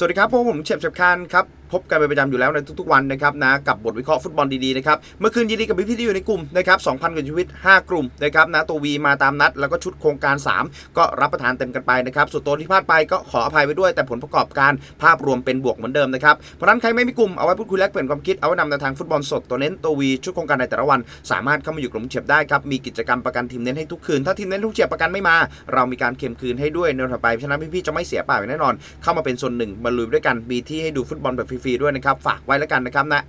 สวัสดีครับพวกผมเฉบเฉบคานครับ พบกันเป็นประจำอยู่แล้วในทุกๆวันนะครับนะกับบทวิเคราะห์ฟุตบอลดีๆนะครับเมื่อคืนยินดีกับพี่ๆที่อยู่ในกลุ่มนะครับ2,000กว่าชีวิต 5 กลุ่มนะครับนะตัววีมาตามนัด แล้วก็ชุดโครงการ 3 ก็รับประทานเต็มกันไปนะครับส่วนตัวที่พลาดไปก็ขออภัยไปด้วย แต่ผลประกอบการภาพรวมเป็นบวกเหมือนเดิมนะครับเพราะนั้นใครไม่มีกลุ่มเอาไว้พูดคุยแลกเปลี่ยนความคิดเอาไว้นำในทางฟุตบอลสดตัวเน้นตัววีชุดโครงการในแต่ละวัน สามารถเข้ามาอยู่กลุ่มเฉียบได้ครับมีกิจกรรมประกันทีมเน้นให้ทุกคืนถ้าทีมเน้นทุกเฉียบประกันไม่มา เรามีการเค็มคืนให้ด้วยในถัดไปฉะนั้นพี่ๆจะไม่เสียเปล่าแน่นอน เข้ามาเป็นส่วนหนึ่งมาลุยด้วยกันมีที่ให้ดูฟุตบอลแบบฟรีด้วยนะครับ ฝากไว้แล้วกันนะครับนะ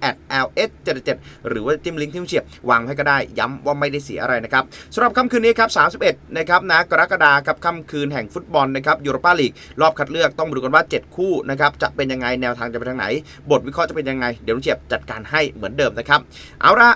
@ls 77หรือว่าจิ้มลิงก์ที่เฉียบวางให้ก็ได้ ย้ำว่าไม่ได้เสียอะไรนะครับสำหรับค่ำคืนนี้ครับ 31 นะครับนะกรกฎาคมครับค่ำคืนแห่งฟุตบอลนะครับยูโรปาลีกรอบคัดเลือกต้องมาดูกันว่า 7 คู่นะครับจะเป็นยังไงแนวทางจะไปทางไหน บทวิเคราะห์จะเป็นยังไง เดี๋ยวลุงเฉียบจัดการให้เหมือนเดิมนะครับเอาละ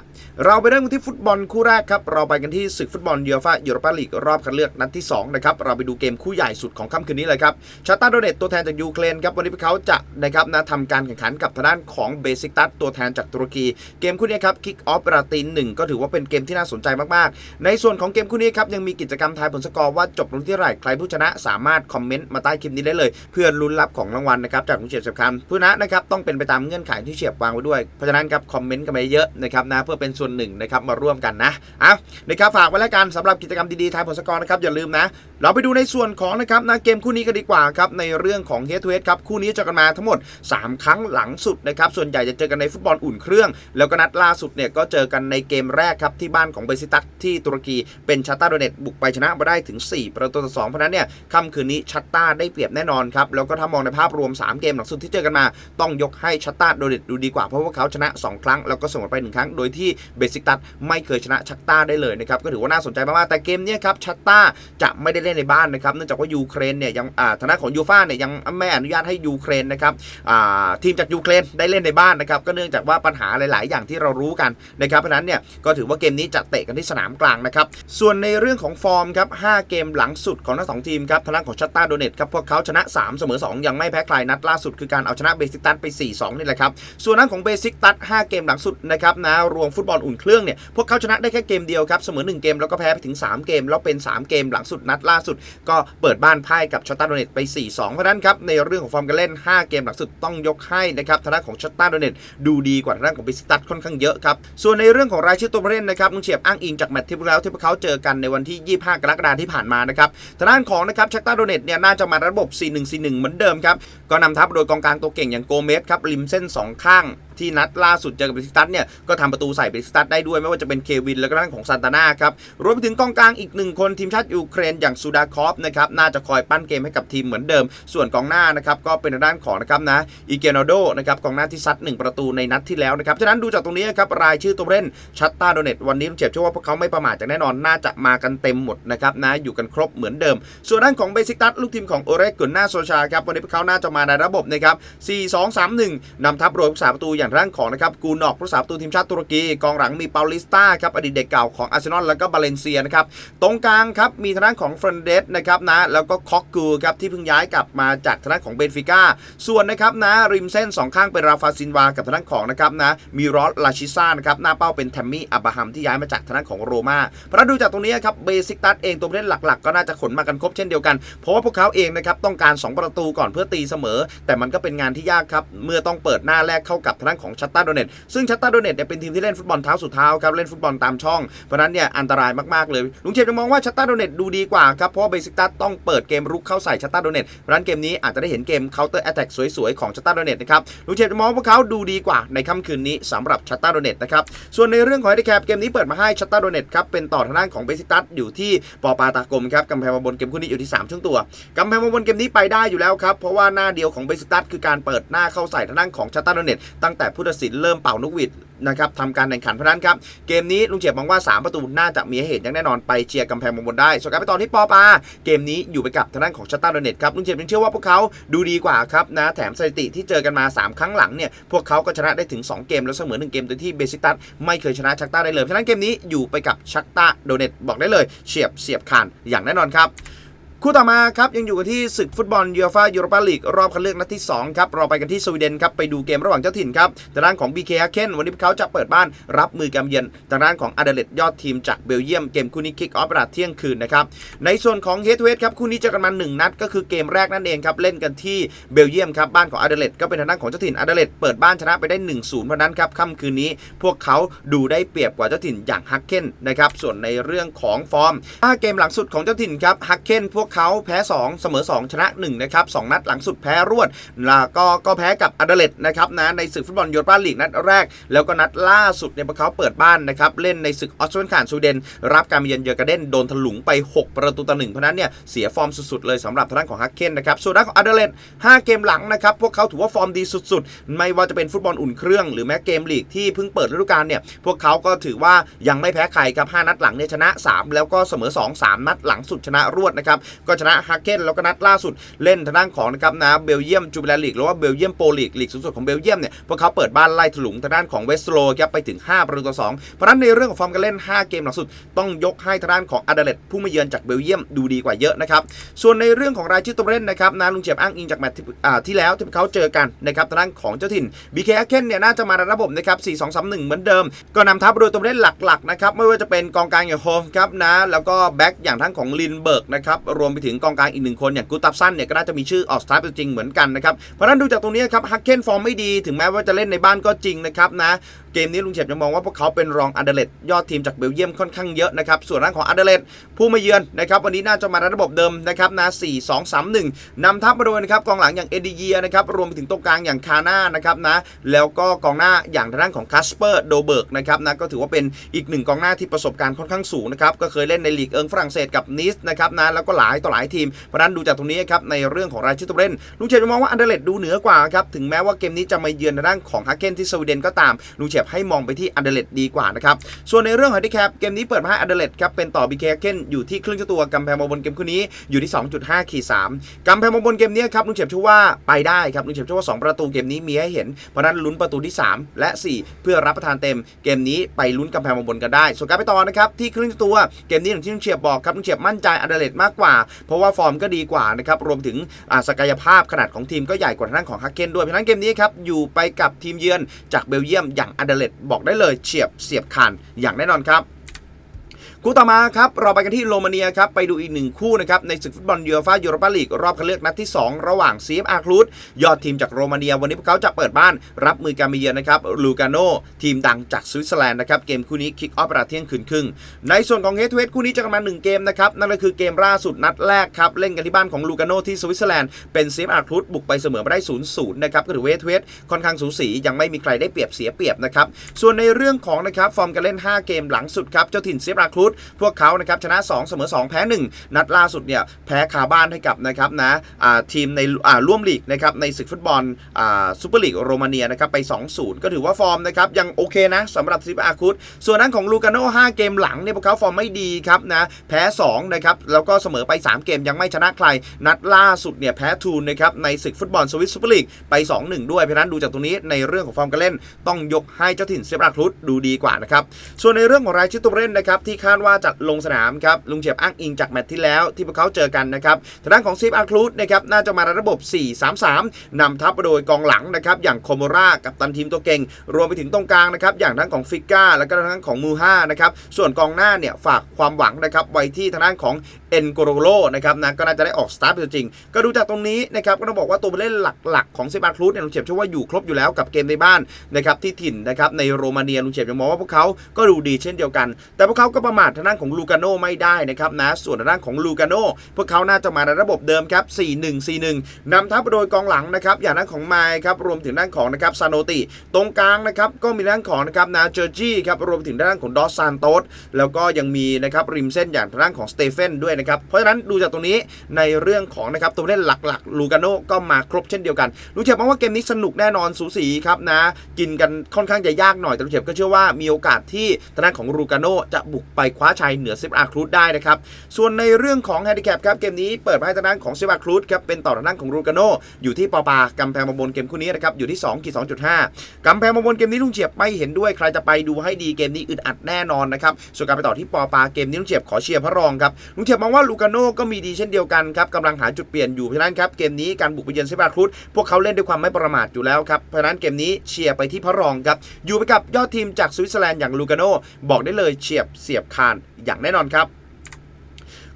เราไปเริ่มที่ฟุตบอลคู่แรกครับเราไปกันที่ศึกฟุตบอลยูฟ่ายูโรปาลีกรอบคัดเลือกนัดที่สองนะครับเราไปดูเกมคู่ใหญ่สุดของค่ำคืนนี้เลยครับชาตาโดเนตตัวแทนจากยูเครนครับวันนี้พวกเขาจะนะครับนะทำการแข่งขันกับทางด้านของเบสิกตัสตัวแทนจากตุรกี เกมคู่นี้ครับคิกออฟราตีนหนึ่งก็ถือว่าเป็นเกมที่น่าสนใจมากๆ ในส่วนของเกมคู่นี้ครับยังมีกิจกรรมทายผลสกอร์ว่าจบลงที่เท่ไรใครผู้ชนะสามารถคอมเมนต์มาใต้คลิปนี้ได้เลย เพื่อลุ้นรับของรางวัลนะครับจากคุณเฉียบเฉียบคำผู้ชนะนะครับต้องเป็นไปตามเงื่อนไขที่เฉียบวางไว้ด้วยเพราะฉะนั้นครับคอมเมนต์กันมาเยอะนะครับนะเพื่อเป็นส่วนหนึ่งนะครับมาร่วมกันนะเอานะครับฝากไว้แล้วกันสำหรับกิจกรรมดีๆทายผลสกอร์นะครับอย่าลืมนะ เราไปดูในส่วนของนะครับนะเกมคู่นี้กันดีกว่าครับในเรื่องของเฮดทูเฮดครับคู่นี้จอกันมาทั้งหมด 3 ครั้งหลังสุดนะครับส่วนใหญ่จะเจอกันในฟุตบอลอุ่นเครื่อง แล้วก็นัดล่าสุดเนี่ยก็เจอกันในเกมแรกครับที่บ้านของเบซิตัสที่ตุรกีเป็นชาตาโดเนตบุกไปชนะมาได้ถึง 4 ประตูต่อ2เพราะนั้นเนี่ยค่ำคืนนี้ชัตตาได้เปรียบแน่นอนครับแล้วก็ถ้ามองในภาพรวม 3 เกมหลังสุดที่เจอกันมา ต้องยกให้ชัตตาโดเนตดูดีกว่าเพราะว่าเขาชนะ 2 ครั้งแล้วก็เสมอไป1ครั้ง โดยที่เบซิตัสไม่เคยชนะชัตตาได้เลยนะครับก็ถือว่าน่าสนใจมากๆแต่เกมเนี้ครับชัตตาจะไม่ได้เล่นในบ้านนะครับเนื่องจากว่ายูเครนเนี่ยยังอ่าทางด้านของยูฟ่าเนี่ยยังไม่อนุญาตให้ยูเครนนะครับทีมจากยูเครนได้เล่นในบ้านนะครับก็เนื่องจากว่าปัญหาหลาย ๆ อย่างที่เรารู้กันนะครับเพราะนั้นเนี่ยก็ถือว่าเกมนี้จะเตะกันที่สนามกลางนะครับส่วนในเรื่องของฟอร์มครับ5เกมหลังสุดของทั้งสองทีมครับทางด้านของชัตตาโดเนตครับพวกเขาชนะ 3 เสมอ 2 ยังไม่แพ้ใครนัดล่าสุดคือการเอาชนะเบสิกตัสไป 4-2 นี่แหละครับส่วนนั้นของเบสิกตัส5เกมหลังสุดนะครับนะรวมฟุตบอลอุ่นเครื่องเนี่ยพวกเขาชนะได้แค่เกมเดียวครับเสมอ 1 เกมแล้วก็แพ้ไปถึง 3 เกม แล้วเป็น 3 เกมหลังสุดนัดล่าสุด ก็เปิดบ้านพ่ายกับชัตตาโดเนตไป 4-2 เพราะนั้นครับในเรื่องของฟอร์มการเล่น 5 เกมหลังสุดต้องยกให้นะครับทางด้านของชัตตาโดเนตดูดีกว่าทางด้านของบิสตัสค่อนข้างเยอะครับ ส่วนในเรื่องของรายชื่อตัวผู้เล่นนะครับลุงเฉียบอ้างอิงจากแมตช์ที่พวกแล้วที่พวกเขาเจอกันในวันที่ 25 กรกฎาคมที่ผ่านมานะครับทางด้านของนะครับชัตตาโดเนตเนี่ยน่าจะมาระบบ 4-1-4-1 เหมือนเดิมครับก็นำทัพโดยกองกลางตัวเก่งอย่างโกเมสครับริมเส้นสองข้าง ที่นัดล่าสุดเจอกับเบริสตัสเนี่ยก็ทำประตูใส่เบริสตัสได้ด้วยไม่ว่าจะเป็นเควินแล้วก็ด้านของซานตาน่าครับรวมไปถึงกองกลางอีกหนึ่งคนทีมชาติยูเครนอย่างซูดาคอฟนะครับน่าจะคอยปั้นเกมให้กับทีมเหมือนเดิม ส่วนกองหน้านะครับก็เป็นทางด้านของนะครับนะอีเกโนโดนะครับกองหน้าที่ซัด 1 ประตูในนัดที่แล้วนะครับฉะนั้นดูจากตรงนี้ครับรายชื่อตัวเล่นชัตตาโดเนตวันนี้ผมเจ็บเชื่อว่าพวกเขาไม่ประมาทจากแน่นอนน่าจะมากันเต็มหมดนะครับนะอยู่กันครบเหมือนเดิม ส่วนด้านของเบสิกตัสลูกทีมของโอเรกุนนาโซชาครับวันนี้พวกเขาน่าจะมาในระบบนะครับ4-2-3-1นำทัพโดยผู้สาประตูอย่างร่างของนะครับกูนอกผู้สาประตูทีมชาติตุรกีกองหลังมีเปาลิสตาครับอดีตเด็กเก่าของอาร์เซนอลแล้วก็บาเลนเซียนะครับตรงกลางครับมีทางด้านของเฟรนเดสนะครับนะแล้วก็คอกกูครับที่เพิ่งย้ายกลับมาจากทางด้านของเบนฟิก้าส่วนนะครับนะริมเส้น 2 ข้างเป็นราฟาซินวากับทางด้านของนะครับนะมีรอสลาชิซ่านะครับหน้าเป้าเป็นแทมมี่อับราฮัมที่ย้ายมาจากทางด้านของโรมาเพราะดูจากตรงนี้ครับเบสิกตัสเองตัวผู้เล่นหลักๆ ก็น่าจะขนมากันครบเช่นเดียวกัน เพราะว่าพวกเขาเองนะครับต้องการ 2 ประตูก่อนเพื่อตีเสมอ แต่มันก็เป็นงานที่ยากครับเมื่อต้องเปิดหน้าแรกเข้ากับทางานของชัตตาโดเนตซึ่งชัตตาโดเนตเนี่ยเป็นทีมที่เล่นฟุตบอลเท้าสุดเท้าครับเล่นฟุตบอลตามช่องเพราะนั้นเนี่ยอันตรายมากๆเลยลุงเชฟจะมองว่าชัตตาโดเนตดูดีกว่าครับเพราะเบสิกตัสต้องเปิดเกมรุกเข้าใส่ชัตตาโดเนตเพราะนั้นเกมนี้อาจจะได้เห็นเกมเคาน์เตอร์แอตแทกสวยๆของชัตตาโดเนตนะครับลุงเชฟจะมองว่าพวกเขาดูดีกว่าในค่ำคืนนี้สำหรับชัตตาโดเนตนะครับส่วนในเรื่องของไฮแคปเกมนี้เปิดมาให้ชัตตาโดเนตครับเป็นต่อทางด้านของเบสิกตัสอยู่ที่ปอปาตากลมครับกำแพงมาบนเกมคู่นี้อยู่ที่3ช่วงตัวกำแพงมาบนเกมนี้ไปได้อยู่แล้วครับเพราะว่าหน้าเดียวของเบสิกตัสคือการเปิดหน้าเข้าใส่ทางด้านของชัตตาโดเนตตั้งแต่ผู้ตัดสินเริ่มเป่านกหวีดนะครับทำการแข่งขันเพราะนั้นครับเกมนี้ลุงเฉียบมองว่า 3 ประตูน่าจะมีให้เห็นอย่างแน่นอนไปเชียร์กำแพงมงบนได้ส่วนการไปต่อที่ปอปาเกมนี้อยู่ไปกับทางด้านของชัตตาโดเนตครับลุงเฉียบเชื่อว่าพวกเขาดูดีกว่าครับนะแถมสถิติที่เจอกันมา 3 ครั้งหลังเนี่ยพวกเขาก็ชนะได้ถึง 2 เกมแล้วเสมอ1เกมโดยที่เบสิตัสไม่เคยชนะชักตาได้เลยเพราะฉะนั้นเกมนี้อยู่ไปกับชักตาโดเนตบอกได้เลย เฉียบเสียบคานอย่างแน่นอนครับ คู่ต่อมาครับยังอยู่กันที่ศึกฟุตบอลยูฟ่ายูโรปาลีกรอบคัดเลือกนัดที่2ครับเราไปกันที่สวีเดนครับไปดูเกมระหว่างเจ้าถิ่นครับทางด้านของ BK ฮาเคนวันนี้พวกเขาจะเปิดบ้านรับมือกับเยือนทางด้านของอาเดเลตยอดทีมจากเบลเยียมเกมคู่นี้คิกออฟเวลาเที่ยงคืนนะครับในส่วนของเฮดเวทครับคู่นี้เจอกันมา1นัดก็คือเกมแรกนั่นเองครับเล่นกันที่เบลเยียมครับบ้านของอาเดเลตก็เป็นทางด้านของเจ้าถิ่นอาเดเลตเปิดบ้านชนะไปได้ 1-0เพราะนั้นครับค่ำคืนนี้พวกเขาดูได้เปรียบกว่าเจ้าถิ่นอย่างฮักเคนนะครับส่วนในเรื่องของฟอร์ม5เกมหลังสุดของเจ้าถิ่นครับฮักเคนพวกเขาแพ้ 2 เสมอ 2 ชนะ1นะครับ2นัดหลังสุดแพ้รวดแล้วก็ก็แพ้กับอเดเลตนะครับนะในศึกฟุตบอลยูโรปาลีกนัดแรก แล้วก็นัดล่าสุดเนี่ยพวกเขาเปิดบ้านนะครับเล่นในศึกออสเตรเลียนสวีเดน รับการมาเยือนเยอร์กาเดนโดนถลุงไป 6 ประตูต่อหนึ่งเพราะนั้นเนี่ยเสียฟอร์มสุดๆเลยสำหรับทางด้านของฮักเคนนะครับส่วนด้านของอเดเลต5เกมหลังนะครับพวกเขาถือว่าฟอร์มดีสุดๆ ไม่ว่าจะเป็นฟุตบอลอุ่นเครื่องหรือแม้เกมลีกที่เพิ่งเปิดฤดูกาลเนี่ยพวกเขาก็ถือว่ายังไม่แพ้ใครครับ5นัดหลังเนี่ยชนะ 3 แล้วก็เสมอ 2 3 นัดหลังสุดชนะรวดนะครับก็ชนะฮักเคนแล้วก็นัดล่าสุดเล่นทางด้านของนะครับนะเบลเยียมจูเบลลีกหรือว่าเบลเยียมโปรลีกลีกสูงสุดของเบลเยียมเนี่ยพวกเขาเปิดบ้านไล่ถลุงทางด้านของเวสโลครับไปถึง 5 ประตูต่อ2เพราะนั้นในเรื่องของฟอร์มการเล่น 5 เกมหลังสุด ต้องยกให้ทางด้านของอาดเลตผู้มาเยือนจากเบลเยียมดูดีกว่าเยอะนะครับส่วนในเรื่องของรายชื่อตัวเล่นนะครับนะลุงเฉียบอ้างอิงจากแมตช์ที่แล้วที่เขาเจอกันนะครับทางด้านของเจ้าถิ่น BK อาเคนเนี่ยน่าจะมาในระบบนะครับ4 2 3 1 เหมือนเดิม ก็นำทัพโดยตัวเล่นหลักๆนะครับไม่ว่าจะเป็นกองกลางอย่างโฮมครับนะแล้วก็แบ็กอย่างทั้งของลินเบิร์กนะครับรวมไปถึงกองกลางอีกหนึ่งคนอย่างกูตับซันเนี่ยก็น่าจะมีชื่อออกสตาร์ทจริงเหมือนกันนะครับเพราะฉะนั้นดูจากตรงนี้ครับฮักเคนฟอร์มไม่ดีถึงแม้ว่าจะเล่นในบ้านก็จริงนะครับนะ เกมนี้ลุงเฉียบยังมองว่าพวกเขาเป็นรองอาเดเลตยอดทีมจากเบลเยียมค่อนข้างเยอะนะครับ ส่วนด้านของอาเดเลตผู้มาเยือนนะครับวันนี้น่าจะมาในระบบเดิมนะครับนะ4 2 3 1นำทัพมาโดยนะครับกองหลังอย่างเอดีเยียนะครับรวมไปถึงตรงกลางอย่างคาน่านะครับนะแล้วก็กองหน้าอย่างทางด้านของคัสเปอร์โดเบิร์กนะครับนะก็ถือว่าเป็นอีกหนึ่งกองหน้าที่ประสบการณ์ค่อนข้างสูงนะครับก็เคยเล่นในลีกเอิงฝรั่งเศสกับนิสนะครับนะแล้วก็หลายต่อหลายทีมเพราะนั้นดูจากตรงนี้ครับในเรื่องของรายชื่อตัวเล่นลุงเฉียบจะมองว่าอันเดเลตดูเหนือกว่าครับถึงแม้ว่าเกมนี้จะมาเยือนทางด้านของฮาเกนที่สวีเดนก็ตามลุงเฉียบให้มองไปที่อันเดเลตดีกว่านะครับส่วนในเรื่องของดิแคปเกมนี้เปิดมาให้อันเดเลตครับเป็นต่อบีเคเกนอยู่ที่ครึ่งตัวกำแพงมาบนเกมคู่นี้อยู่ที่ 2.5ขีด3กำแพงมาบนเกมนี้ครับลุงเฉียบเชื่อว่าไปได้ครับลุงเฉียบเชื่อว่าสองประตูเกมนี้มีให้เห็นเพราะนั้นลุ้นประตูที่ 3 และ 4 เพื่อรับประทานเต็มเกมนี้ไปลุ้นกำแพงมาบนกันได้ ส่วนการไปต่อนะครับที่ครึ่งตัวเกมนี้อย่างที่ลุงเฉียบบอกครับลุงเฉียบมั่นใจอันเดเลตมากกว่า เพราะว่าฟอร์มก็ดีกว่านะครับรวมถึงศักยภาพขนาดของทีมก็ใหญ่กว่าทางด้านของฮักเกนด้วยเพราะฉะนั้นเกมนี้ครับอยู่ไปกับทีมเยือนจากเบลเยียมอย่างอันเดเลตบอกได้เลยเฉียบเสียบคันอย่างแน่นอนครับ คู่ต่อมาครับเราไปกันที่โรมาเนียครับไปดูอีกหนึ่งคู่นะครับในศึกฟุตบอลยูฟ่ายูโรปาลีกรอบคัดเลือกนัดที่ 2 ระหว่าง CFR คลูดยอดทีมจากโรมาเนียวันนี้พวกเขาจะเปิดบ้านรับมือการมาเยือนนะครับลูกาโนทีมดังจากสวิตเซอร์แลนด์นะครับเกมคู่นี้คิกออฟเวลาเที่ยงคืนครึ่งในส่วนของเฮดทูเฮดคู่นี้จะกันมา1เกมนะครับนั่นก็คือเกมล่าสุดนัดแรกครับเล่นกันที่บ้านของลูกาโนที่สวิตเซอร์แลนด์เป็น CFR คลูดบุกไปเสมอมาได้0ูนย์นะครับก็ถือเฮดทูเฮดค่อนข้างสูสียังไม่มีใครได้เปรียบเสียเปรียบนะครับส่วนในเรื่องของนะครับฟอร์มการเล่น 5 เกมหลังสุดครับเจ้าถิ่น CFR คลูดพวกเขานะครับชนะ 2 เสมอ 2 แพ้ 1 นัดล่าสุดเนี่ยแพ้คาบ้านให้กับนะครับนะทีมในร่วมลีกนะครับในศึกฟุตบอลซูเปอร์ลีกโรมาเนียนะครับไป 2-0 ก็ถือว่าฟอร์มนะครับยังโอเคนะสำหรับซิปอาคุดส่วนนั้นของลูกาโน่5เกมหลังเนี่ยพวกเขาฟอร์มไม่ดีครับนะแพ้2นะครับแล้วก็เสมอไป 3 เกมยังไม่ชนะใคร นัดล่าสุดเนี่ยแพ้ทูนนะครับในศึกฟุตบอลสวิสซูเปอร์ลีกไป 2-1 ด้วยเพราะนั้นดูจากตรงนี้ในเรื่องของฟอร์มการเล่น ต้องยกให้เจ้าถิ่นเซฟราครุดดูดีกว่านะครับส่วนในเรื่องของรายชื่อตัวเล่นนะครับที่คาดว่าจะลงสนามครับลุงเฉียบอ้างอิงจากแมตช์ที่แล้วที่พวกเขาเจอกันนะครับทางด้านของซีฟอาร์คลูดนะครับน่าจะมาในระบบ 4-3-3 นำทัพโดยกองหลังนะครับอย่างโคโมรากับตันทีมตัวเก่ง รวมไปถึงตรงกลางนะครับอย่างทั้งของฟิก้าแล้วก็ทางด้านของมูฮ่านะครับส่วนกองหน้าเนี่ยฝากความหวังนะครับไว้ที่ทางด้านของเอ็นโกโรโลนะครับนะก็น่าจะได้ออกสตาร์ทจริง ก็ดูจากตรงนี้นะครับก็ต้องบอกว่าตัวผู้เล่นหลักๆ ของซีฟอาร์คลูดเนี่ยลุงเฉียบเชื่อว่าอยู่ครบอยู่แล้วกับเกมในบ้านนะครับที่ถิ่นนะครับในโรมาเนียลุงเฉียบยังมองว่าพวกเขาก็ดูดีเช่นเดียวกัน แต่พวกเขาก็ประมาททางด้านของลูกาโนไม่ได้นะครับนะส่วนทางด้านของลูกาโนพวกเขาน่าจะมาในระบบเดิมครับ 4-1-4-1 นำทัพโดยกองหลังนะครับอย่างด้านของไมค์ครับรวมถึงด้านของนะครับซานโนติ ตรงกลางนะครับก็มีด้านของนะครับนาเจอร์จี้ครับรวมถึงด้านของดอสซานโตสแล้วก็ยังมีนะครับริมเส้นอย่างทางด้านของสเตเฟนด้วยนะครับเพราะฉะนั้นดูจากตรงนี้ในเรื่องของนะครับตัวเล่นหลักๆลูกาโนก็มาครบเช่นเดียวกันรู้เฉยมองว่าเกมนี้สนุกแน่นอนสูสีครับนะกินกันค่อนข้างจะยากหน่อยแต่ลูกเฉยก็เชื่อว่ามีโอกาสที่ทางด้านของลูกาโนจะบุกไปคว้าชัยเหนือซิบอาครูดได้นะครับ ส่วนในเรื่องของแฮนดิแคปครับเกมนี้เปิดมาให้ทางด้านของซิบอาครูดครับเป็นต่อทางด้านของรูกาโนอยู่ที่ปอปากำแพงมาบนเกมคู่นี้นะครับอยู่ที่2กี่2.5กำแพงมาบนเกมนี้ลุงเฉียบไม่เห็นด้วยใครจะไปดูให้ดีเกมนี้อึดอัดแน่นอนนะครับส่วนการไปต่อที่ปอปาเกมนี้ลุงเฉียบขอเชียร์พระรองครับลุงเฉียบมองว่าลูกาโนก็มีดีเช่นเดียวกันครับกำลังหาจุดเปลี่ยนอยู่เพราะนั้นครับเกมนี้การบุกไปเยือนซิบอาครูดพวกเขาเล่นด้วยความไม่ประมาทอยู่แล้วครับเพราะนั้นเกมนี้เชียร์ไปที่พระรองครับอยู่ไปกับยอดทีมจากสวิตเซอร์แลนด์อย่างลูกาโนบอกได้เลยเฉียบเสียบคานอย่างแน่นอนครับ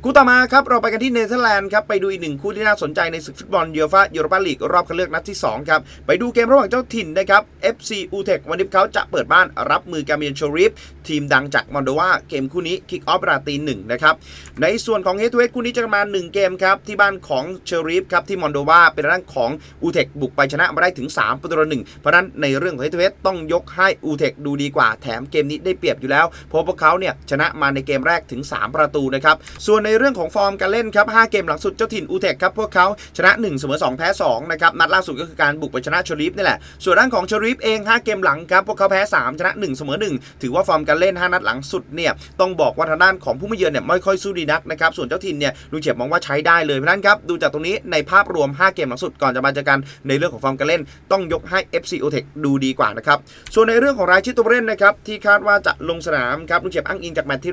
คู่ต่อมาครับเราไปกันที่เนเธอร์แลนด์ครับไปดูอีกหนึ่งคู่ที่น่าสนใจในศึกฟุตบอลยูฟ่ายูโรปาลีกรอบคัดเลือกนัดที่2ครับไปดูเกมระหว่างเจ้าถิ่นนะครับ FC u t e c วันนี้เขาจะเปิดบ้านรับมือการเมียนโชริฟทีมดังจากมอนโดวาเกมคู่นี้คิกออฟราตีหนึ่งนะครับในส่วนของเฮด o เ e คู่นี้จะมา1เกมครับที่บ้านของเชริฟครับที่มอนโดวาเป็นด้านของอูเทคบุกไปชนะมาได้ถึง3ประตูต่อหนึ่งเพราะนั้นในเรื่องของเฮด o เ e ต้องยกให้อูเทคดูดีกว่าแถมเกมนี้ได้เปรียบอยู่แล้วเพราะพวกเขาเนี่ยชนะมาในเกมแรกถึง 3 ประตูนะครับส่วนในในเรื่องของฟอร์มการเล่นครับ 5 เกมหลังสุดเจ้าถิ่นอูเทคครับ พวกเขาชนะ1เสมอ2 แพ้2นะครับ นัดล่าสุดก็คือการบุกไปชนะชอริฟนี่แหละ ส่วนด้านของชอริฟเอง 5 เกมหลังครับ พวกเขาแพ้ 3 ชนะ 1 เสมอ 1 ถือว่าฟอร์มการเล่น 5 นัดหลังสุดเนี่ยต้องบอกว่าทางด้านของผู้มาเยือนเนี่ยไม่ค่อยสู้ดีนักนะครับ ส่วนเจ้าถิ่นเนี่ยลุงเฉียบมองว่าใช้ได้เลยเพราะนั้นครับดูจากตรงนี้ในภาพรวม 5 เกมหลังสุดก่อนจะมาเจอกันในเรื่องของฟอร์มการเล่น ต้องยกให้ FC o t e c ดูดีกว่านะครับส่วนในเรื่องของรายชื่อตัวเล่นนะครับที่คาดว่าจะลงสนามครับลุงเฉียบอ้างอิงจากแมตช์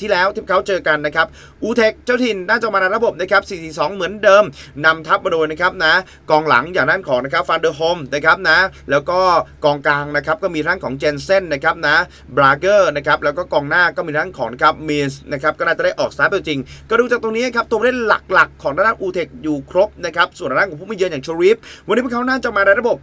ที่แล้วที่เขาเจอกันนะครับอูเทคเจ้าถิ่นน่าจะมาในระบบนะครับ 4-4-2 เหมือนเดิมนำทัพมาโดยนะครับนะกองหลังอย่างด้านของนะครับฟันเดอร์โฮมนะครับนะแล้วก็กองกลางนะครับก็มีทั้งของเจนเซนนะครับนะบราเกอร์นะครับแล้วก็กองหน้าก็มีทั้งของนะครับมีนส์นะครับก็น่าจะได้ออกสตาร์ทตัวจริง ก็ดูจากตรงนี้ครับตัวเล่นหลักๆ ของด้านอูเทคอยู่ครบนะครับส่วนด้านของผู้ไมาเยือนอย่างชริฟวันนี้พวกเขาน่าจะมาในระบบ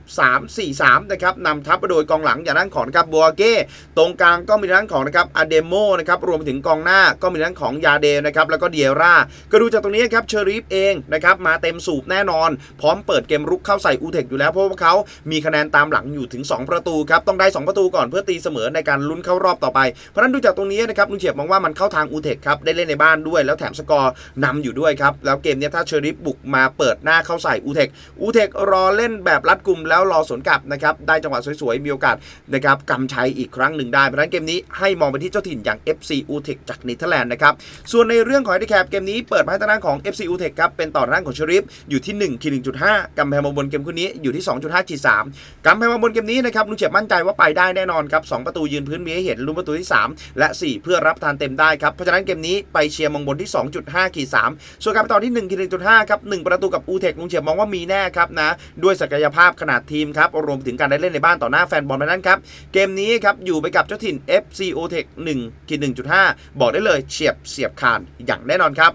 3-4-3นะครับนำทัพมาโดยกองหลังอย่างด้านของนะครับบัวเก้ตรงกลางก็มีทั้งของนะครับอเดโมนะครับรวมไปถึงกองหน้าก็มีทั้งของยาเดนะครับแล้วก็เดียร่าก็ดูจากตรงนี้ครับเชอริฟเองนะครับมาเต็มสูบแน่นอน พร้อมเปิดเกมรุกเข้าใส่อูเทคอยู่แล้วเพราะว่าเขามีคะแนนตามหลังอยู่ถึง 2 ประตูครับต้องได้ 2 ประตูก่อนเพื่อตีเสมอในการลุ้นเข้ารอบต่อไป เพราะนั้นดูจากตรงนี้นะครับลุงเฉียบมองว่ามันเข้าทางอูเทคครับได้เล่นในบ้านด้วย แล้วแถมสกอร์นำอยู่ด้วยครับแล้วเกมนี้ถ้าเชอริฟบุกมาเปิดหน้าเข้าใส่อูเทคอูเทครอเล่นแบบรัดกุมแล้วรอสวนกลับนะครับได้จังหวะสวยๆมีโอกาสนะครับกำชัยอีกครั้งหนึ่งได้เพราะนั้นเกมนี้ให้มองไปที่เจ้าถิ่นอย่าง FC u t e c จากเนเธอร์แลนด์นะครับส่วนในเรื่องของไอเดแคปเกมนี้เปิดมาให้ทางด้านของ FC u t e c ครับเป็นต่อทางของเชอริฟอยู่ที่1ขีด1.5กำแพงมาบนเกมคู่นี้อยู่ที่ 2.5ขีด3กำแพงมาบนเกมนี้นะครับลุงเฉียบมั่นใจว่าไปได้แน่นอนครับสองประตูยืนพื้นมีให้เห็นลุ้นประตูที่ 3 และ 4 เพื่อรับทานเต็มได้ครับเพราะฉะนั้นเกมนี้ไปเชียร์มองบนที่ 2.5ขีด3ส่วนการต่อที่1ขีด1.5ครับ1ประตูกับอูเทคลุงเฉียบมองว่ามีแน่ครับนะด้วยศักยภาพขนาดทีมครับรวมถึงการได้เล่นในบ้านต่อหน้าแฟนบอลไปนั้นครับเกมนี้ครับอยู่ไปกับเจ้าถิ่น FC o t e c 1ขีด1.5บอกได้เลยเฉียบเสียบคานอย่างแน่นอนครับ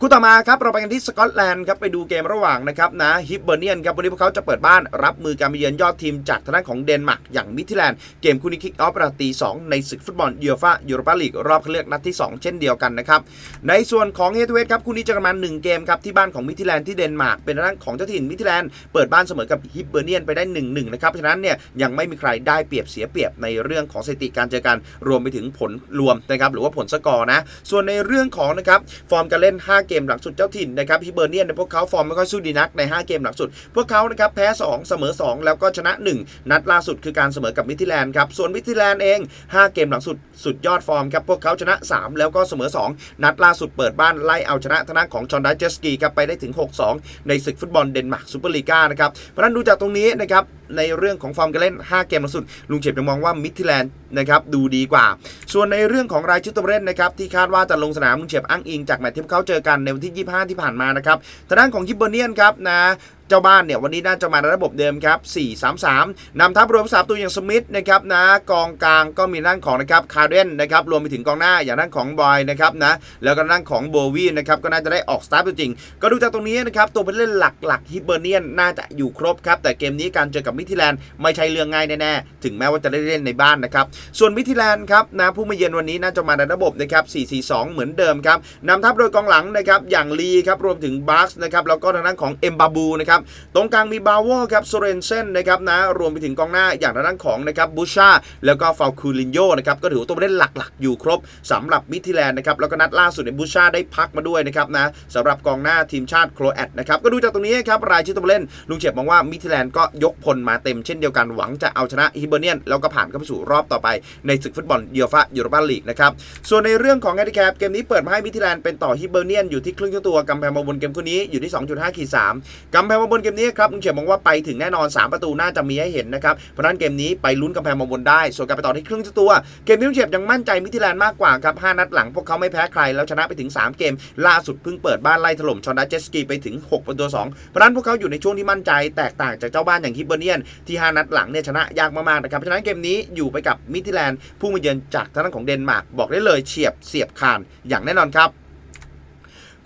คู่ต่อมาครับเราไปกันที่สกอตแลนด์ครับไปดูเกมระหว่างนะครับนะฮิปเบอร์เนียนครับวันนี้พวกเขาจะเปิดบ้านรับมือการมาเยือนยอดทีมจากทางด้านของเดนมาร์กอย่างมิทิแลนด์เกมคู่นี้คิกออฟประตี2ในศึกฟุตบอลยูฟ่ายูโรปาลีกรอบคัดเลือกนัดที่ 2 เช่นเดียวกันนะครับในส่วนของเฮดเวทครับคู่นี้จะกันมา1เกมครับที่บ้านของมิทิแลนด์ที่เดนมาร์กเป็นทางด้านของเจ้าถิ่นมิทิแลนด์เปิดบ้านเสมอกับฮิปเบอร์เนียนไปได้1-1นะครับฉะนั้นเนี่ยยังไม่มีใครได้เปรียบเสียเปรียบในเรื่องของสถิติการเจอกันรวมไปถึงผลรวมนะครับหรือว่าผลสกอร์นะส่วนในเรื่องของนะครับฟอร์มการเล่น 5เกมหลังสุดเจ้าถิ่นนะครับฮิเบอร์เนียนในพวกเขาฟอร์มไม่ค่อยสู้ดีนักใน 5 เกมหลังสุด พวกเขานะครับแพ้ 2 เสมอ 2 แล้วก็ชนะ 1 นัดล่าสุดคือการเสมอกับมิทิแลนด์ครับส่วนมิทิแลนด์เอง 5 เกมหลังสุดสุดยอดฟอร์มครับพวกเขาชนะ 3 แล้วก็เสมอ 2 นัดล่าสุดเปิดบ้านไล่เอาชนะทางด้าของจอนดัตเจสกีครับไปได้ถึง 6-2 ในศึกฟุตบอลเดนมาร์กซูเปอร์ลีกานะครับเพราะฉะนั้นดูจากตรงนี้นะครับในเรื่องของฟอร์มการเล่น 5 เกมล่าสุด ลุงเฉียบยังมองว่ามิทิแลนด์นะครับดูดีกว่า ส่วนในเรื่องของรายชื่อตัวเล่นนะครับที่คาดว่าจะลงสนามลุงเฉียบอ้างอิงจากแมตช์ที่พวกเขาเจอกันในวันที่ 25 ที่ผ่านมานะครับทางด้านของยิบเบอร์เนียนครับนะ เจ้าบ้านเนี่ยวันนี้น่าจะมาในระบบเดิมครับ4-3-3นำทัพรวมสามตัวอย่างสมิธนะครับนะกองกลางก็มีด้านของนะครับคาร์เดนนะครับรวมไปถึงกองหน้าอย่างด้านของบอยนะครับนะแล้วก็ด้านของโบวีนะครับก็น่าจะได้ออกสตาร์ทจริง ก็ดูจากตรงนี้นะครับตัวผู้เล่นหลักๆฮิเบอร์เนียนน่าจะอยู่ครบครับแต่เกมนี้การเจอกับมิทิแลนด์ไม่ใช่เรื่องง่ายแน่ๆถึงแม้ว่าจะได้เล่นในบ้านนะครับส่วนมิทิแลนด์ครับนะผู้มาเยือนวันนี้น่าจะมาในระบบนะครับ4-4-2 เหมือนเดิมครับนำทัพโดยกองหลังนะครับอย่างลีครับรวมถึงบาร์สนะครับแล้วก็ทางด้านของเอ็มบาบูนะครับนะครับตรงกลางมีบาโวครับโซเรนเซนนะครับนะรวมไปถึงกองหน้าอย่างทางด้านของนะครับบูชาแล้วก็ฟาคูลินโยนะครับก็ถือว่าตัวผู้เล่นหลักๆ อยู่ครบสำหรับมิทิแลนด์นะครับแล้วก็นัดล่าสุดในบูชาได้พักมาด้วยนะครับนะสำหรับกองหน้าทีมชาติโครแอตนะครับก็ดูจากตรงนี้ครับรายชื่อตัวผู้เล่นลุงเฉียบมองว่ามิทิแลนด์ก็ยกพลมาเต็มเช่นเดียวกันหวังจะเอาชนะฮิเบเนียนแล้วก็ผ่านเข้าไปสู่รอบต่อไปในศึกฟุตบอลยูฟ่ายูโรปาลีกนะครับส่วนในเรื่องของแฮนดิแคปเกมนี้เปิดมาให้มิทิแลนด์เป็นต่อฮิเบเนียนอยู่ที่ครึ่งตัวกำแพงมาบนเกมคู่นี้อยู่ที่ 2.5ขีด3กำแพงาบนเกมนี้ครับลุงเฉียบมองว่าไปถึงแน่นอน 3 ประตูน่าจะมีให้เห็นนะครับ เพราะนั้นเกมนี้ไปลุ้นกำแพงมาบนได้ ส่วนการไปต่อที่ครึ่งตัว เกมนี้ลุงเฉียบยังมั่นใจมิทิแลนด์มากกว่าครับ5นัดหลังพวกเขาไม่แพ้ใครแล้วชนะไปถึง 3 เกม ล่าสุดเพิ่งเปิดบ้านไล่ถล่มชอนดัสเจสกีไปถึง6ประตู2เพราะนั้นพวกเขาอยู่ในช่วงที่มั่นใจแตกต่างจากเจ้าบ้านอย่างฮิเบเนียนที่5นัดหลังเนี่ยชนะยากมากๆนะครับเพราะฉะนั้นเกมนี้อยู่ไปกับมิทิแลนด์ผู้มาเยือนจากทางด้านของเดนมาร์กบอกได้เลยเฉียบเสียบคานอย่างแน่นอนครับ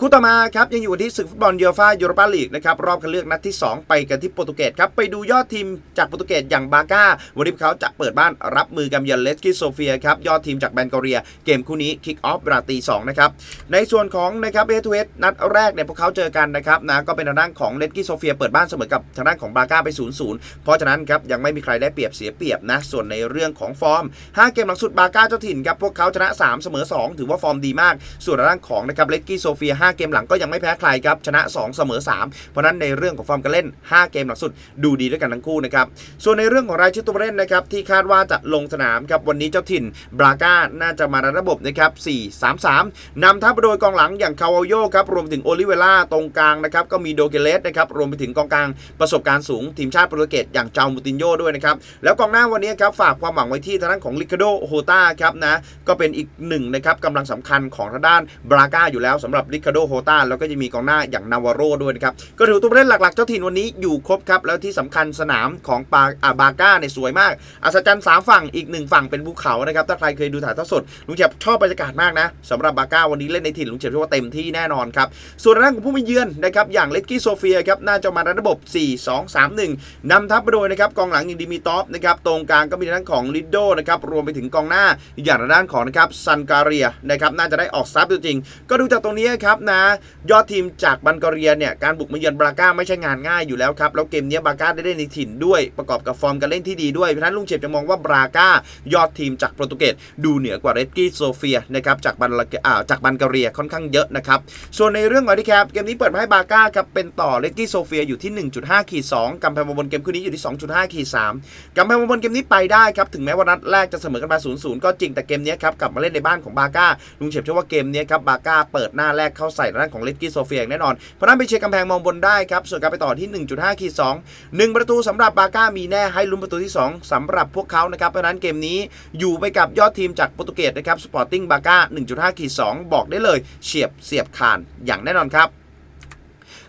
คู่ต่อมาครับยังอยู่ที่ศึกฟุตบอลยูฟ่ายูโรปาลีกนะครับรอบคัดเลือกนัดที่ 2 ไปกันที่โปรตุเกสครับไปดูยอดทีมจากโปรตุเกสอย่างบาก้าวันนี้เขาจะเปิดบ้านรับมือกับยันเลสกิโซเฟียครับยอดทีมจากแบนกอเรีย เกมคู่นี้คิกออฟราตี2นะครับในส่วนของนะครับเอทูเอสนัดแรกเนี่ยพวกเขาเจอกันนะครับนะก็เป็นทางด้านของเลสกิโซเฟียเปิดบ้านเสมอกับทางด้านของบาก้าไป0-0เพราะฉะนั้นครับยังไม่มีใครได้เปรียบเสียเปรียบนะส่วนในเรื่องของฟอร์ม 5 เกมหลังสุดบาก้าเจ้าถิ่นครับพวกเขาชนะ 3 เสมอ 2 ถือว่าฟอร์มดีมาก ส่วนทางด้านของนะครับเลสกิโซเฟีย5 เกมหลังก็ยังไม่แพ้ใครครับ ชนะ 2 เสมอ 3 เพราะนั้นในเรื่องของฟอร์มการเล่น 5 เกมหลังสุดดูดีด้วยกันทั้งคู่นะครับ ส่วนในเรื่องของรายชื่อตัวเล่นนะครับที่คาดว่าจะลงสนามครับวันนี้เจ้าถิ่นบราก้าน่าจะมาในระบบนะครับ4-3-3นำทัพโดยกองหลังอย่างคาวาโยครับรวมถึงโอลิเวล่าตรงกลางนะครับก็มีโดเกเลสนะครับรวมไปถึงกองกลางประสบการณ์สูงทีมชาติโปรตุเกสอย่างเจ้ามูตินโญ่ด้วยนะครับแล้วกองหน้าวันนี้ครับฝากความหวังไว้ที่ทางด้านของลิคาโดโฮตาครับนะก็เป็นอีกหนึ่งนะครับกำลังสำคัญของทางด้านบราก้าอยู่แล้วสำหรับลิคาโดโฮตาแล้วก็จะมีกองหน้าอย่างนาวาโรด้วยนะครับ ก็ถือตัวผู้เล่นหลักๆ เจ้าถิ่นวันนี้อยู่ครบครับ แล้วที่สำคัญสนามของปาอาบาก้าเนี่ยสวยมาก อัศจรรย์สามฝั่งอีกหนึ่งฝั่งเป็นภูเขานะครับ ถ้าใครเคยดูถ่ายทอดสดลุงเจ็บชอบบรรยากาศมากนะสำหรับบาก้าวันนี้เล่นในถิ่นลุงเจ็บเชื่อว่าเต็มที่แน่นอนครับส่วนทางด้านของผู้มาเยือนนะครับอย่างเลสกี้โซเฟียครับน่าจะมาในระบบ 4 2 3 1นำทัพไปโดยนะครับกองหลังอย่างดิมิตอฟนะครับตรงกลางก็มีทางด้านของลิโดนะครับรวมไปถึงกองหน้าอย่างด้านของนะครับซันการเรียนะครับน่าจะได้ออกซับตัวจริง ก็ดูจากตรงนี้ครับนะยอดทีมจากบันกเรียเนี่ยการบุกมาเยือนบราก้าไม่ใช่งานง่ายอยู่แล้วครับแล้วเกมนี้บราก้าได้เล่นในถิ่นด้วยประกอบกับฟอร์มการเล่นที่ดีด้วยเพราะฉะนั้นลุงเฉียบจะมองว่าบราก้ายอดทีมจากโปรตุเกสดูเหนือกว่าเรดกี้โซเฟียนะครับจากบันลาอ่าจากบันกเรียค่อนข้างเยอะนะครับส่วนในเรื่องของที่แคปเกมนี้เปิดมาให้บราก้าครับเป็นต่อเรดกี้โซเฟียอยู่ที่ 1.5ขีด2กำแพงบนเกมคู่นี้อยู่ที่ 2.5ขีด3กำแพงบนเกมนี้ไปได้ครับถึงแม้ว่านัดแรกจะเสมอกันมา0-0ก็จริงแต่เกมนี้ครับกลับมาเล่นในบ้านของบาก้าลุงเฉยบเชื่อว่าเกมนี้ครับบาก้าเปิดหน้าแรกเข้าใส่ด้านของเลตกี้โซเฟียอย่างแน่นอน เพราะนั้นไปเช็คกำแพงมองบนได้ครับ ส่วนการไปต่อที่ 1.5ขีด2 1 ประตูสำหรับบาก้ามีแน่ให้ลุ้นประตูที่ 2สำหรับพวกเขานะครับ เพราะนั้นเกมนี้อยู่ไปกับยอดทีมจากโปรตุเกสนะครับสปอร์ติ้งบาก้า1.5ขีด2บอกได้เลย เฉียบเสียบคานอย่างแน่นอนครับ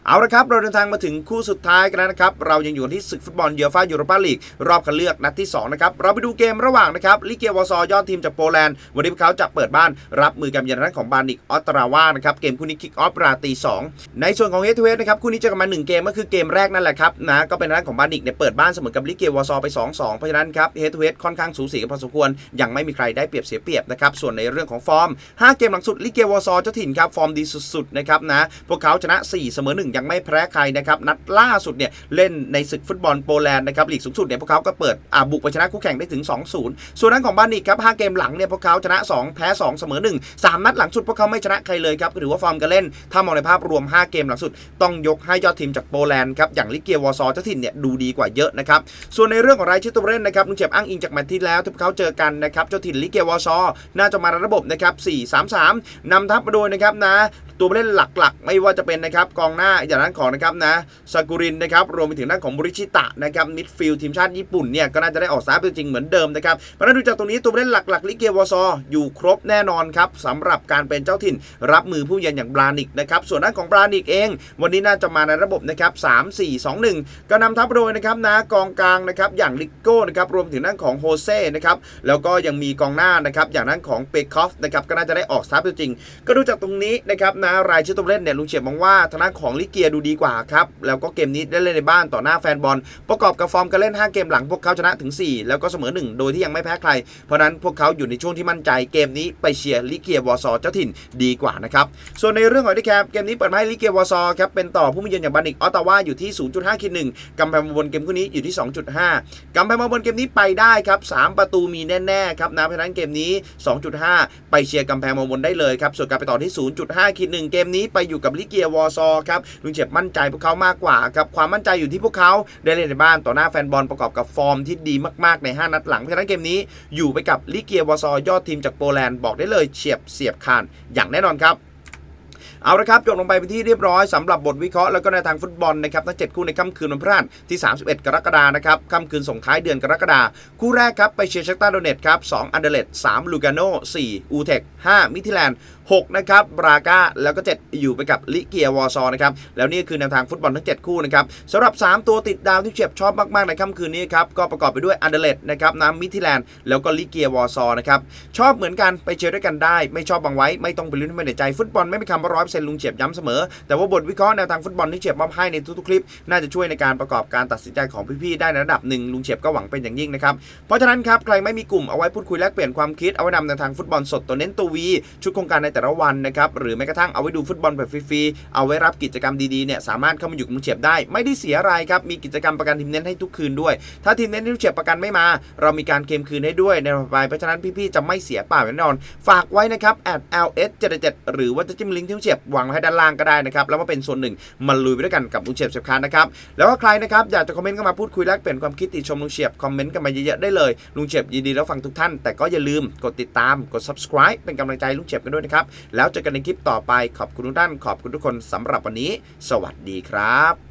เอาละครับ เราเดินทางมาถึงคู่สุดท้ายกันแล้วนะครับ เรายังอยู่ที่ศึกฟุตบอลเยูฟ่ายูโรปาลีก รอบคัดเลือกนัดที่ 2 นะครับ เราไปดูเกมระหว่างนะครับลิเกวอซอยอดทีมจากโปแลนด์ วันนี้พวกเขาจะเปิดบ้านรับมือกับยันรันของบานิกออตราวานะครับ เกมคู่นี้คิกออฟราตี2ในส่วนของเฮดทูเฮดนะครับคู่นี้จะกันมา 1 เกมก็คือเกมแรกนั่นแหละครับนะก็เป็นด้านของบานิกเนี่ยเปิดบ้านเสมอกับลิเกวอซอไป 2-2 เพราะฉะนั้นครับเฮดทูเฮดค่อนข้างสูสีกันพอสมควรยังไม่มีใครได้เปรียบเสียเปรียบนะครับส่วนในเรื่องของฟอร์ม 5 เกมหลังสุดลิเกวอซอเจ้าถิ่นครับฟอร์มดีสุดๆนะครับนะพวกเขาชนะ4เสมอ1ยังไม่แพ้ใครนะครับนัดล่าสุดเนี่ยเล่นในศึกฟุตบอลโปแลนด์นะครับลีกสูงสุดเนี่ยพวกเขาก็เปิดอาบุกไปชนะคู่แข่งได้ถึง 2-0 ส่วนนั้นของบ้านิกครับ5เกมหลังเนี่ยพวกเขาชนะ 2 แพ้ 2 เสมอ 1 3 นัดหลังสุดพวกเขาไม่ชนะใครเลยครับถือว่าฟอร์มการเล่น ถ้ามองในภาพรวม 5 เกมหลังสุด ต้องยกให้ยอดทีมจากโปแลนด์ครับอย่างลิเกียวอซอเจ้าถิ่นเนี่ยดูดีกว่าเยอะนะครับส่วนในเรื่องของรายชื่อตัวเล่นนะครับลุงเจ็บอ้างอิงจากแมตช์ที่แล้วที่พวกเขาเจอกันนะครับเจ้าถิ่นลิเกียวอซอน่าจะมาระบบนะครับ4-3-3นำทัพมาโดยนะครับนะ ตัวผู้เล่นหลักๆ ไม่ว่าจะเป็นนะครับกองหน้าอย่างนั้นของนะครับนะซากุรินนะครับรวมไปถึงด้านของบริชิตะนะครับมิดฟิลด์ทีมชาติญี่ปุ่นเนี่ยก็น่าจะได้ออกสตาร์ทเป็นจริงเหมือนเดิมนะครับเพราะนั้นดูจากตรงนี้ตัวผู้เล่นหลักๆลิเกวอซออยู่ครบแน่นอนครับสำหรับการเป็นเจ้าถิ่น รับมือผู้เยือนอย่างบรานิกนะครับส่วนด้านของบรานิกเอง วันนี้น่าจะมาในระบบนะครับ3 4 2 1ก็นำทัพโดยนะครับนะกองกลางนะครับอย่างลิโก้นะครับรวมถึงด้านของโฮเซ่นะครับแล้วก็ยังมีกองหน้านะครับอย่างด้านของเปคอฟนะครับก็น่าจะได้ออกสตาร์ทเป็นจริง ก็ดูจากตรงนี้นะครับนะนะรายชื่อตัวเล่นเนี่ยลุงเฉียบมองว่าทางด้าของลิเกียดูดีกว่าครับแล้วก็เกมนี้ได้เล่นในบ้านต่อหน้าแฟนบอล ประกอบกับฟอร์มการเล่น 5 เกมหลังพวกเขาชนะถึง 4 แล้วก็เสมอ 1 โดยที่ยังไม่แพ้ใคร เพราะนั้นพวกเขาอยู่ในช่วงที่มั่นใจเกมนี้ไปเชียร์ลิเกียวอร์ซอเจ้าถิ่นดีกว่านะครับส่วนในเรื่องของที่แคปเกมนี้เปิดมาให้ลิเกียวอร์ซอครับเป็นต่อผู้มาเยือนอย่างบันิกออตตาวาอยู่ที่ 0.5คิดหนึ่งกำแพงมาบนเกมคู่นี้อยู่ที่ 2.5กำแพงมาบนเกมนี้ไปได้ครับ3ประตูมีแน่ๆครับนะเพราะนั้นเกมนี้ 2.5 ไปเชียร์กำแพงบนได้เลยครับส่วนการไปต่อที่ 0.5คิดหนึ่งเกมนี้ไปอยู่กับลิเกียวอร์ซอครับลุงเจ็บมั่นใจพวกเขามากกว่าครับความมั่นใจอยู่ที่พวกเขาได้เล่นในบ้านต่อหน้าแฟนบอลประกอบกับฟอร์มที่ดีมากๆใน 5 นัดหลังเพราะฉะนั้นเกมนี้อยู่ไปกับลิเกียวอร์ซอยอดทีมจากโปแลนด์บอกได้เลยเฉียบเสียบคานอย่างแน่นอนครับเอาละครับจบลงไปเป็นที่เรียบร้อยสำหรับบทวิเคราะห์แล้วก็ในทางฟุตบอลนะครับทั้ง 7 คู่ในค่ำคืนวันพฤหัสที่ 31 กรกฎานะครับค่ำคืนส่งท้ายเดือนกรกฎาคู่แรกครับไปเชียร์ชักตาโดเนตครับ2อันเดเลต3ลูกาโน่4อูเทค5มิทิแลนด์ 6นะครับบราก้าแล้วก็ 7 อยู่ไปกับลิเกียวอร์ซอนะครับแล้วนี่คือแนวทางฟุตบอลทั้ง 7 คู่นะครับสำหรับ 3 ตัวติดดาวที่เฉียบชอบมากๆในค่ำคืนนี้ครับก็ประกอบไปด้วยอันเดเลตนะครับน้ำมิทิแลนด์แล้วก็ลิเกียวอร์ซอนะครับชอบเหมือนกันไปเชียร์ด้วยกันได้ ไม่ชอบบางไว้ไม่ต้องไปลุ้นให้มันในใจฟุตบอลไม่มีคำร้อยเปอร์เซ็นต์ลุงเฉียบย้ำเสมอ แต่ว่าบทวิเคราะห์แนวทางฟุตบอลที่เฉียบมอบให้ในทุกๆคลิป น่าจะช่วยในการประกอบการตัดสินใจของพี่ๆได้ในระดับหนึ่งลุงเฉียบก็หวังเป็นอย่างยิ่งนะครับเพราะฉะนั้นครับใครไม่มีกลุ่มเอาไว้พูดคุยแลกเปลี่ยนความคิดเอาไว้นำในวทางฟุตบอลสดตัวเน้นตัววีชุดโครงการในแต่ละวันนะครับหรือแม้กระทั่งเอาไว้ดูฟุตบอลแบบฟรีๆเอาไว้รับกิจกรรมดีๆเนี่ยสามารถเข้ามาอยู่กับลุงเฉียบได้ ไม่ได้เสียอะไรครับมีกิจกรรมประกันทีมเน้นให้ทุกคืนด้วย ถ้าทีมเน้นที่ลุงเฉียบประกันไม่มา เรามีการเคลมคืนให้ด้วยในต่อไปเพราะฉะนั้นพี่ๆจะไม่เสียเปล่าแน่นอน ฝากไว้นะครับ ls 77หรือว่าจะจิ้มลิงก์ที่ลุงเฉียบวางไว้ให้ด้านล่างก็ได้นะครับแล้วมาเป็นส่วนหนึ่งมาลุยไปด้วยกันกับลุงเฉียบเฉียบคานนะครับแล้วก็ใครนะครับอยากจะคอมเมนต์เข้ามาพูดคุยแลกเปลี่ยนความคิดติชมลุงเฉียบคอมเมนต์กันมาเยอะๆได้เลยลุงเฉียบยินดีรับฟังทุกท่าน แต่ก็อย่าลืมกดติดตามกด subscribe เป็นกำลังใจลุงเฉียบกันด้วยนะครับแล้วเจอกันในคลิปต่อไปขอบคุณทุกท่านขอบคุณทุกคนสำหรับวันนี้ สวัสดีครับ